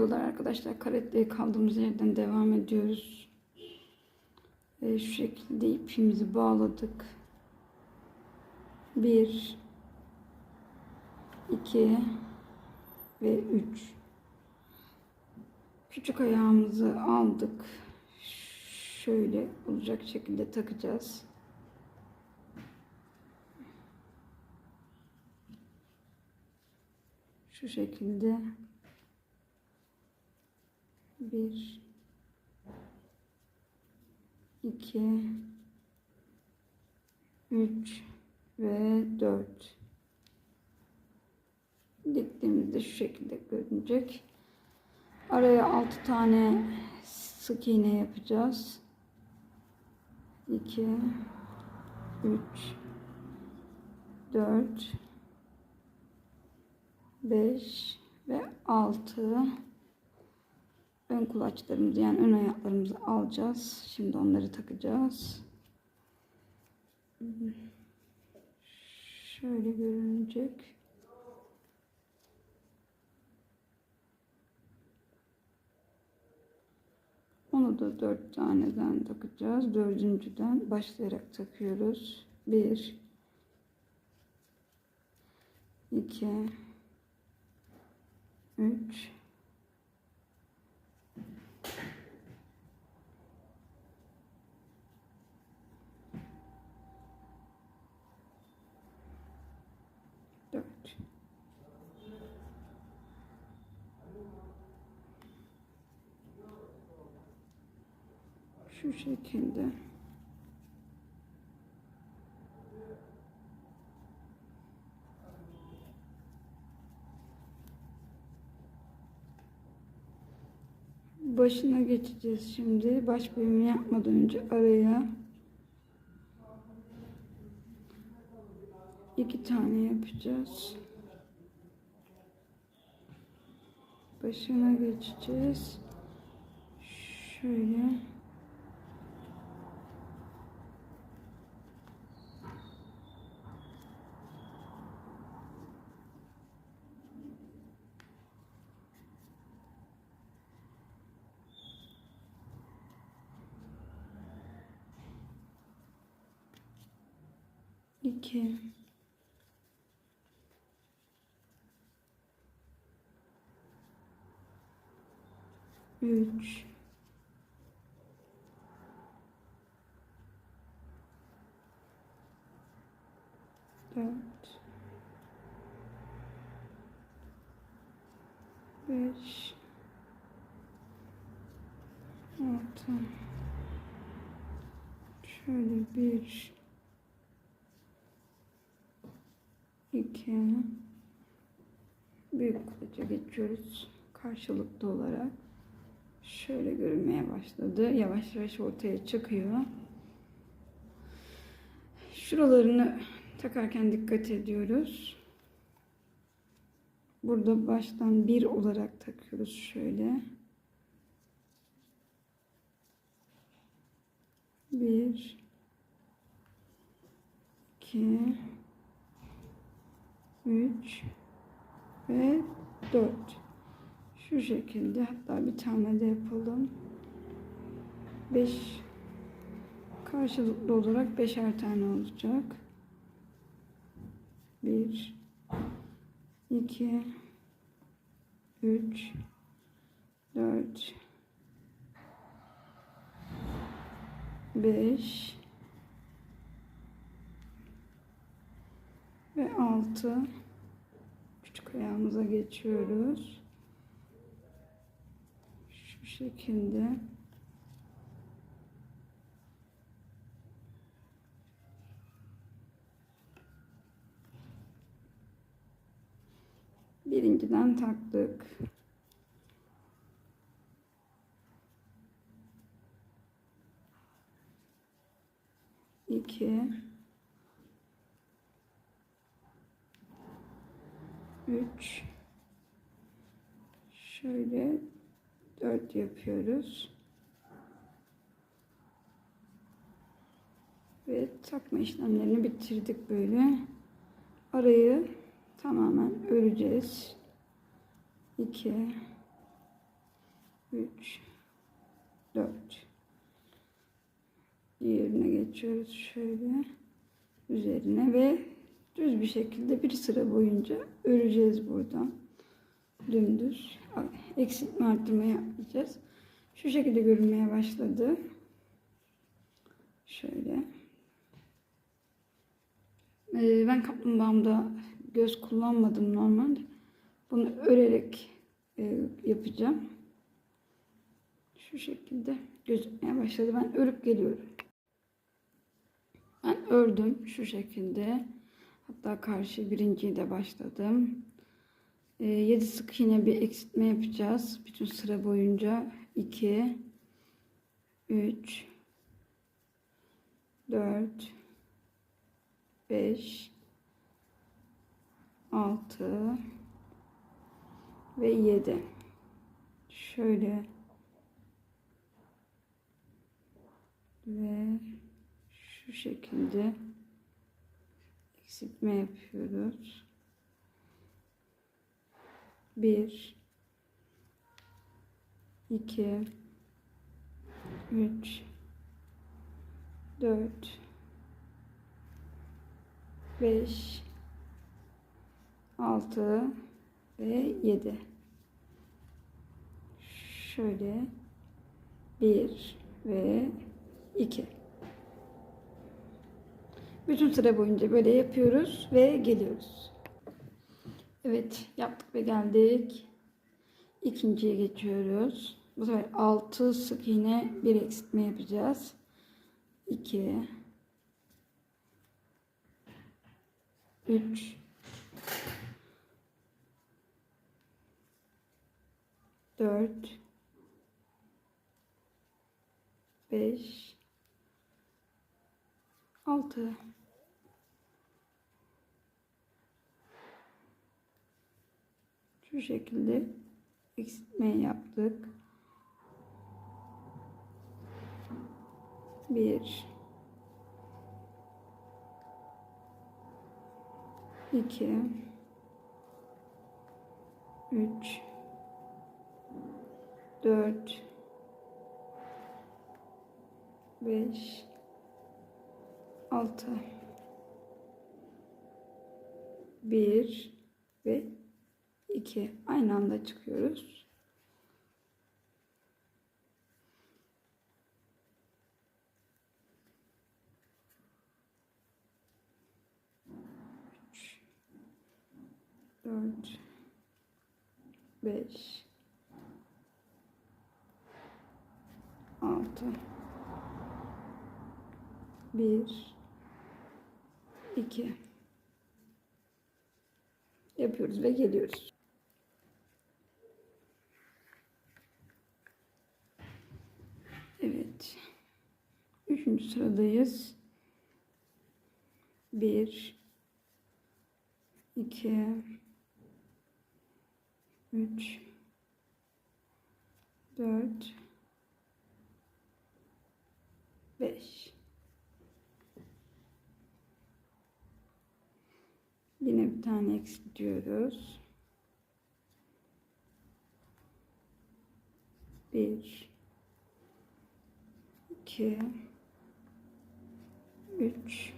Merhabalar arkadaşlar. Karateye kaldığımız yerden devam ediyoruz. Ee, şu şekilde ipimizi bağladık. Bir, iki ve üç. Küçük ayağımızı aldık. Şöyle olacak şekilde takacağız. Şu şekilde bir iki üç ve dört diktiğimizde şu şekilde görünecek. Araya altı tane sık iğne yapacağız. 2 3 4 5 ve 6 ön kulaçlarımızı yani ön ayaklarımızı alacağız. Şimdi onları takacağız. Şöyle görünecek. Onu da dört taneden takacağız. Dördüncüden başlayarak takıyoruz. Bir, iki, üç, dört. Şu şekilde. Başına geçeceğiz şimdi. Baş bölümü yapmadan önce araya iki tane yapacağız. Başına geçeceğiz. Şöyle. İki. Üç. Dört. Beş. Altı. Şöyle bir 2 büyük kılıca geçiyoruz. Karşılıklı olarak şöyle görünmeye başladı. Yavaş yavaş ortaya çıkıyor. Şuralarını takarken dikkat ediyoruz. Burada baştan bir olarak takıyoruz şöyle. Bir. İki 3 ve 4 şu şekilde hatta bir tane de yapalım. 5 karşılıklı olarak beşer tane olacak. 1 2 3 4 5 ve 6 küçük ayağımıza geçiyoruz. Şu şekilde. Birinciden taktık. İki. 3 şöyle 4 yapıyoruz. Ve takma işlemlerini bitirdik böyle. Arayı tamamen öreceğiz. 2 3 4 Diğerine geçiyoruz şöyle üzerine ve düz bir şekilde bir sıra boyunca öreceğiz buradan. Dümdüz eksiltme arttırma yapmayacağız. Şu şekilde görünmeye başladı. Şöyle. Ee, ben kaplumbağamda göz kullanmadım normalde. Bunu örerek e, yapacağım. Şu şekilde gözükmeye başladı. Ben örüp geliyorum. Ben ördüm şu şekilde. Hatta karşı birinciyi de başladım. 7 sık iğne bir eksiltme yapacağız. Bütün sıra boyunca 2 3 4 5 6 ve 7 şöyle ve şu şekilde eksiltme yapıyoruz. 1 2 3 4 5 6 ve 7 şöyle 1 ve 2 bütün sıra boyunca böyle yapıyoruz ve geliyoruz. Evet yaptık ve geldik. İkinciye geçiyoruz. Bu sefer 6 sık iğne bir eksiltme yapacağız. 2 3 4 5 6 şu şekilde eksiltme yaptık. 1 2 3 4 5 6 1 ve 2 aynı anda çıkıyoruz. Üç, dört, beş, altı, bir, iki. Yapıyoruz ve geliyoruz. Evet. Üçüncü sıradayız. Bir, iki, üç, dört, beş. Yine bir tane eksiltiyoruz. Bir, iki, üç,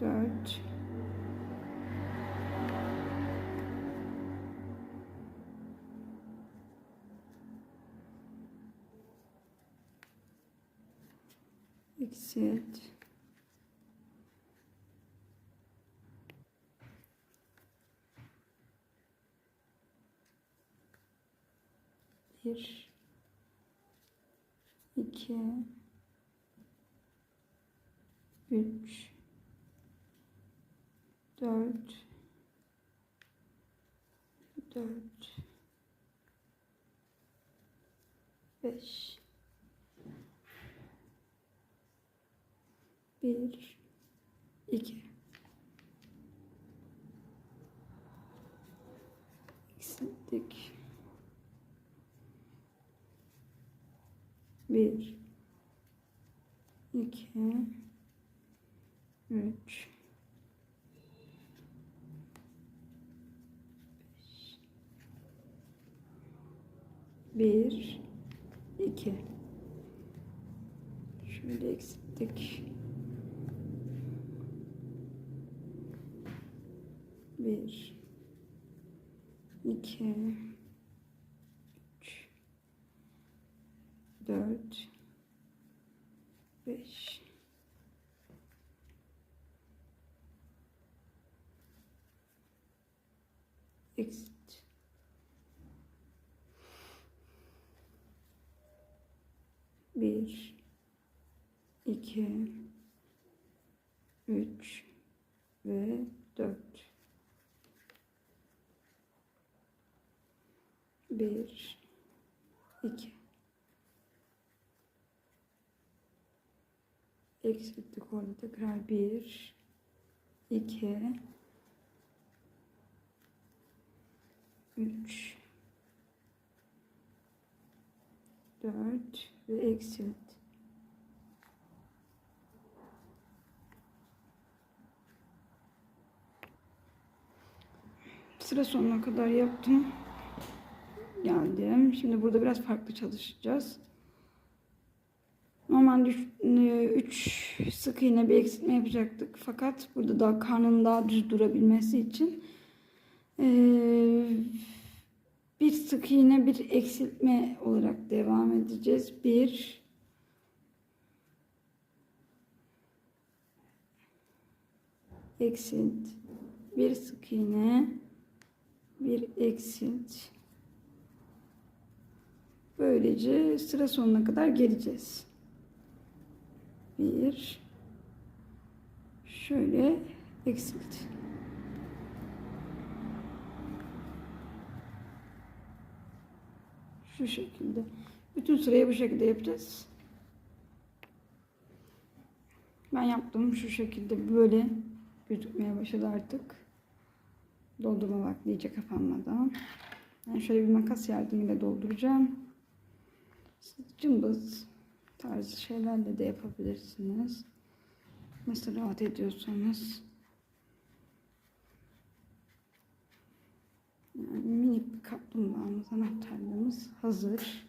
dört, eksilt. Bir, 2 3 4 4 5 1 2 Bir, iki, üç, beş, 1 2 Şöyle eksilttik. 1 2 3 4 5 Eksilt. Bir, iki, üç ve dört. Bir, iki. Eksilttik orada tekrar bir, iki, üç, dört ve eksilt. Sıra sonuna kadar yaptım. Geldim. Şimdi burada biraz farklı çalışacağız. Normalde 3 sık iğne bir eksiltme yapacaktık. Fakat burada da karnın daha düz durabilmesi için eee, bir sık iğne bir eksiltme olarak devam edeceğiz. Bir eksilt bir sık iğne bir eksilt böylece sıra sonuna kadar geleceğiz. Bir şöyle eksilt. Şu şekilde. Bütün sırayı bu şekilde yapacağız. Ben yaptım şu şekilde böyle gözükmeye başladı artık. Doldurma vakti iyice kapanmadan. Ben şöyle bir makas yardımıyla dolduracağım. Cımbız tarzı şeylerle de yapabilirsiniz. Nasıl rahat ediyorsanız. Yani minik bir kaplumbağamız, anahtarlığımız hazır.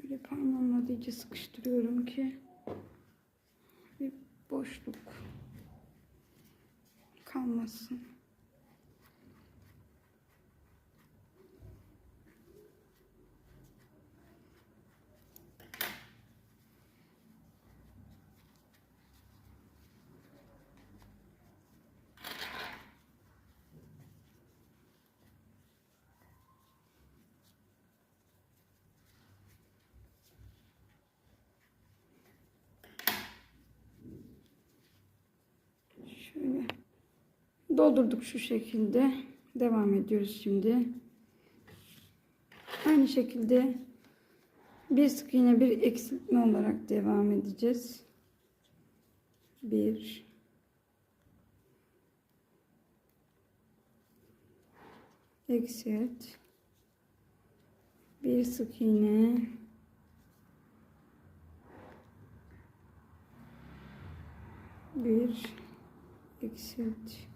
Şöyle parmağımla iyice sıkıştırıyorum ki bir boşluk kalmasın. Şöyle doldurduk şu şekilde. Devam ediyoruz şimdi. Aynı şekilde bir sık iğne bir eksiltme olarak devam edeceğiz. Bir eksilt bir sık iğne bir eksilt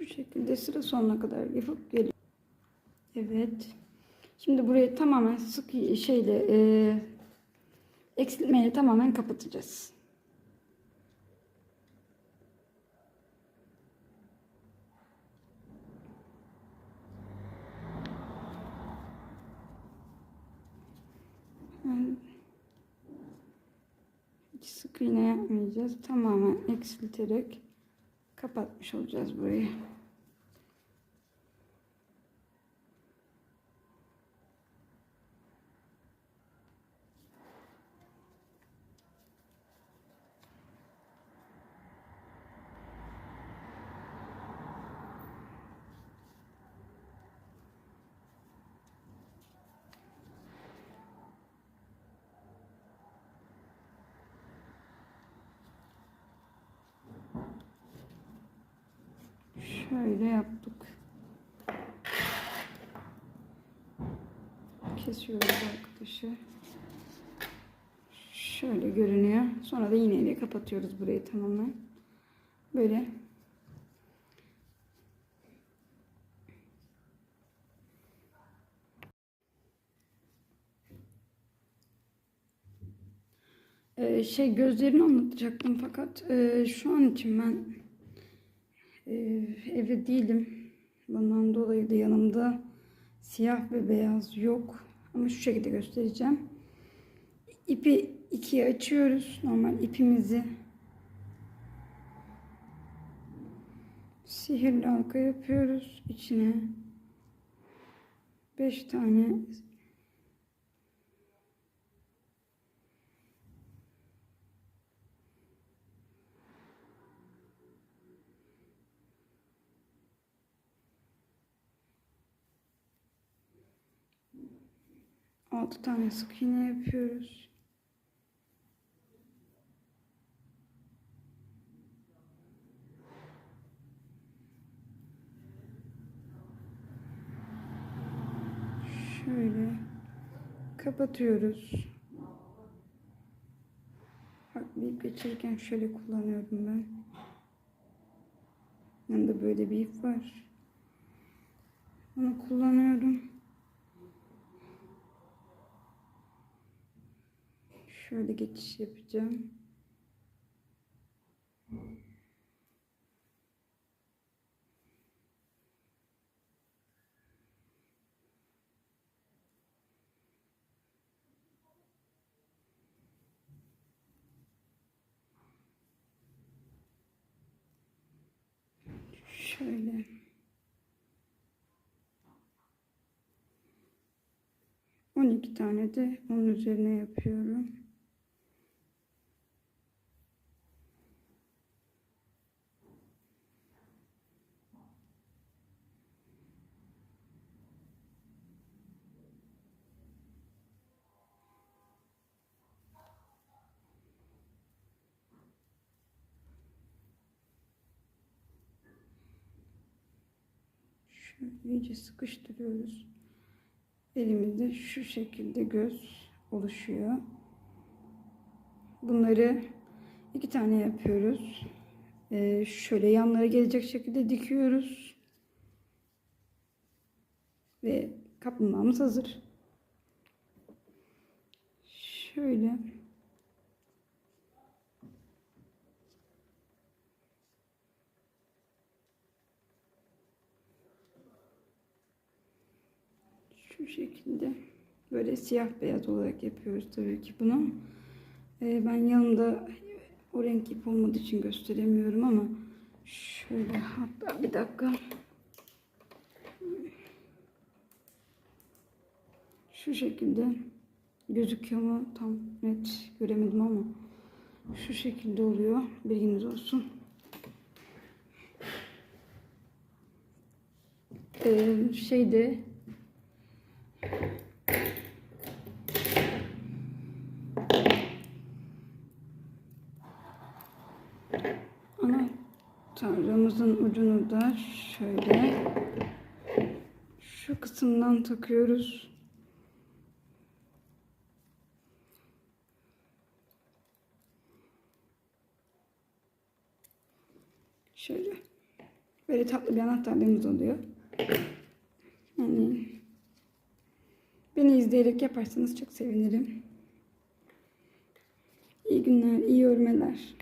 şu şekilde sıra sonuna kadar yapıp geliyorum. Evet. Şimdi burayı tamamen sık şeyle e, eksiltmeyle tamamen kapatacağız. Sık iğne yapmayacağız. Tamamen eksilterek kapatmış olacağız burayı. Şöyle yaptık. Kesiyoruz arkadaşı. Şöyle görünüyor. Sonra da iğneyle kapatıyoruz burayı tamamen. Böyle. Ee, şey gözlerini anlatacaktım fakat e, şu an için ben ee, evde değilim. Bundan dolayı da yanımda siyah ve beyaz yok. Ama şu şekilde göstereceğim. İpi ikiye açıyoruz. Normal ipimizi sihirli halka yapıyoruz. İçine 5 tane Altı tane sık iğne yapıyoruz. Şöyle kapatıyoruz. Bir geçirirken şöyle kullanıyorum ben. Yanında böyle bir ip var. Onu kullanıyorum. Şöyle geçiş yapacağım. Şöyle. On iki tane de onun üzerine yapıyorum. Şöyle iyice sıkıştırıyoruz. Elimizde şu şekilde göz oluşuyor. Bunları iki tane yapıyoruz. Ee, şöyle yanlara gelecek şekilde dikiyoruz. Ve kaplumbağamız hazır. Şöyle. Şu şekilde böyle siyah beyaz olarak yapıyoruz tabii ki bunu. Ee, ben yanımda o renk ip olmadığı için gösteremiyorum ama şöyle hatta bir dakika şu şekilde gözüküyor mu tam net göremedim ama şu şekilde oluyor bilginiz olsun. Ee, şeyde anahtarımızın ucunu da şöyle şu kısımdan takıyoruz. Şöyle. Böyle tatlı bir anahtarlığımız oluyor. Yani beni izleyerek yaparsanız çok sevinirim. İyi günler, iyi örmeler.